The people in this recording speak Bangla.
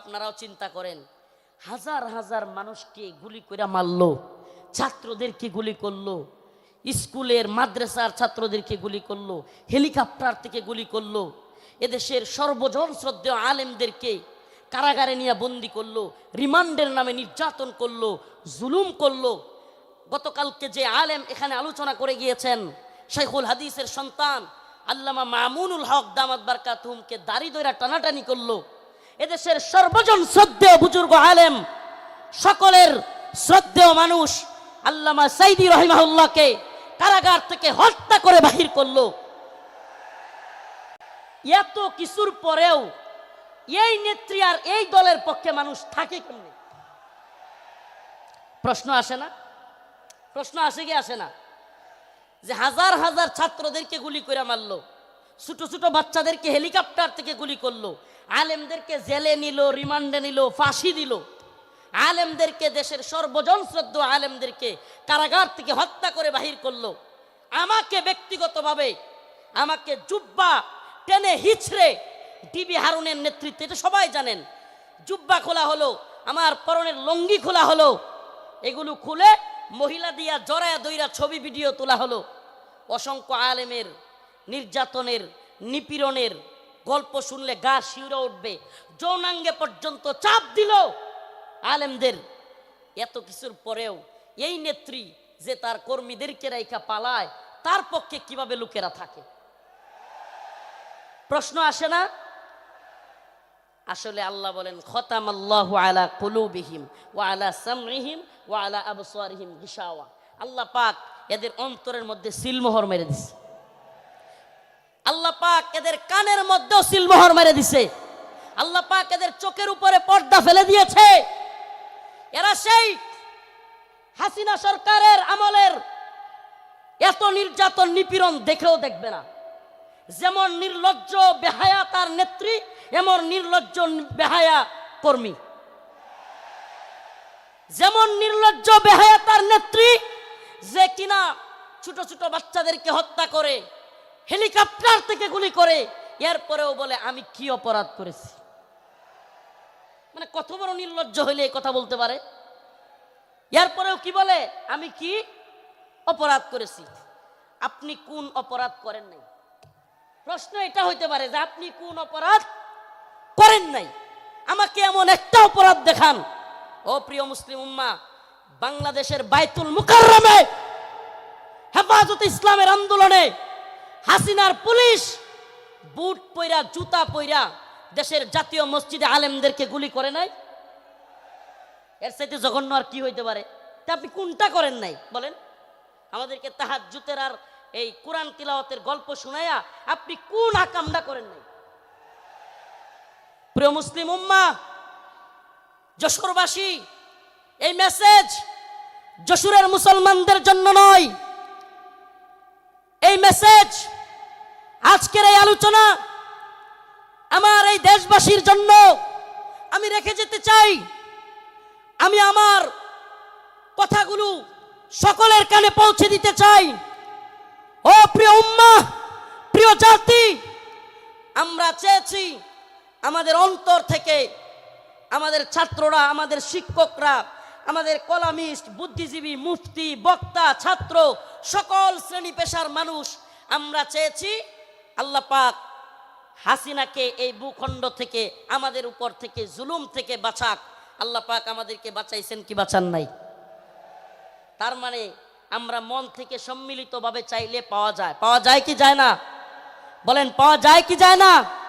আপনারাও চিন্তা করেন, হাজার হাজার মানুষকে গুলি করে মারলো, ছাত্রদেরকে গুলি করল, স্কুলের, মাদ্রাসার ছাত্রদেরকে গুলি করল, হেলিকপ্টার থেকে গুলি করল, এদেশের সর্বজন শ্রদ্ধেয় আলেমদেরকে কারাগারে নিয়ে বন্দি করল, রিমান্ডের নামে নির্যাতন করল, জুলুম করল। গতকালকে যে আলেম এখানে আলোচনা করে গিয়েছেন, শাইখুল হাদিসের সন্তান আল্লামা মামুনুল হক দামাত বারকাতুমকে দাড়ি দইরা টানাটানি করল। এদেশের সর্বজন শ্রদ্ধেয় বুজুর্গ আলেম, সকলের শ্রদ্ধেয় মানুষ আল্লামা সাইদি রহিমাহুল্লাহকে কারাগার থেকে হত্যা করে বাহির করল। এত কিছুর পরেও এই নেত্রী আর এই দলের পক্ষে মানুষ থাকে কেমনি? প্রশ্ন আসে না? প্রশ্ন আসে কি আসে না? যে হাজার হাজার ছাত্রদেরকে গুলি করে মারলো। ছোট ছোট বাচ্চাদেরকে হেলিকপ্টার থেকে গুলি করল। আলেমদেরকে জেলে নিল, রিমান্ডে নিল, ফাঁসি দিল। আলেমদেরকে দেশের সর্বজন শ্রদ্ধ আলেমদেরকে কারাগার থেকে হত্যা করে বাহির করল। আমাকে ব্যক্তিগতভাবে, আমাকে জুব্বা টেনে হিচড়ে ডিবি হারুনের নেতৃত্বে, এটা সবাই জানেন, জুব্বা খোলা হলো, আমার পরনের লঙ্গি খোলা হলো, এগুলো খুলে মহিলা দিয়া জরায়া দইরা ছবি, ভিডিও তোলা হলো। অসংখ্য আলেমের নির্যাতনের, নিপীড়নের গল্প শুনলে গা শিউরে উঠবে। যৌনাঙ্গে পর্যন্ত চাপ দিল আলেমদের। এত কিছুর পরেও এই নেত্রী যে তার কর্মীদেরকে রেখা পালায়, তার পক্ষে কীভাবে লোকেরা থাকে? প্রশ্ন আসে না? আসলে আল্লাহ বলেন খতাম আল্লাহ আলা কুলুবিহিম ওয়া আলা সামরিহিম ওয়া আলা আবসারিহিম গিশাওয়া। আল্লাহ পাক এদের অন্তরের মধ্যে সিলমোহর মেরে দিছে। আল্লাহ পাক এদের কানের মধ্যেও সিলমোহর মেরে দিছে। আল্লাহ পাক এদের চোখের উপরে পর্দা ফেলে দিয়েছে। এরা সেই হাসিনা সরকারের আমলের এত নির্যাতন নিপীড়ন দেখেও দেখবে না। যেমন নির্লজ্জ বেহায়া তার নেত্রী, এমন নির্লজ্জ বেহায়া কর্মী। যেমন নির্লজ্জ বেহায়া তার নেত্রী, যে কিনা ছোট ছোট বাচ্চাদেরকে হত্যা করে হেলিকপ্টার থেকে গুলি করে, এরপরেও বলে, আমি কি অপরাধ করেছি? মানে কত বড় নির্লজ্জ হইলে এই কথা বলতে পারে। এরপরেও কি বলে, আমি কি অপরাধ করেছি? আপনি কোন অপরাধ করেন নাই? প্রশ্ন এটা হইতে পারে যে, আপনি কোন অপরাধ করেন নাই? আমাকে এমন একটা অপরাধ দেখান। ও প্রিয় মুসলিম উম্মা, বাংলাদেশের বাইতুল মুকাররমে হেফাজত ইসলামের আন্দোলনে হাসিনার পুলিশ বুট পইরা, জুতা পইরা দেশের জাতীয় মসজিদে আলেমদেরকে গুলি করে নাই? এর সাথে জঘন্য আর কি হইতে পারে? তা আপনি কোনটা করেন নাই? বলেন। আমাদেরকে তাহার জুতের আর এই কোরআন তিলাওয়াতের গল্প শুনাইয়া আপনি কোন আকামটা করেন নাই? প্রিয় মুসলিম উম্মা, যশোরবাসী, এই মেসেজ যশোরের মুসলমানদের জন্য নয়। এই মেসেজ আজকের এই আলোচনা আমার এই দেশবাসীর জন্য আমি রেখে যেতে চাই। আমি আমার কথাগুলো সকলের কানে পৌঁছে দিতে চাই। ও প্রিয় উম্মা, প্রিয় জাতি, আমরা চেয়েছি আমাদের অন্তর থেকে আমাদের ছাত্ররা, আমাদের শিক্ষকরা, আমাদের কলামিস্ট, বুদ্ধিজীবী, মুফতি, বক্তা, ছাত্র, সকল শ্রেণি পেশার মানুষ, আমরা চেয়েছি আল্লাহ পাক হাসিনাকে এই ভূখণ্ড থেকে, আমাদের উপর থেকে, জুলুম থেকে বাঁচাক। আল্লাহ পাক আমাদেরকে বাঁচাইছেন কি বাঁচান নাই? তার মানে আমরা মন থেকে সম্মিলিতভাবে চাইলে পাওয়া যায়। পাওয়া যায় কি যায় না? বলেন, পাওয়া যায় কি যায় না?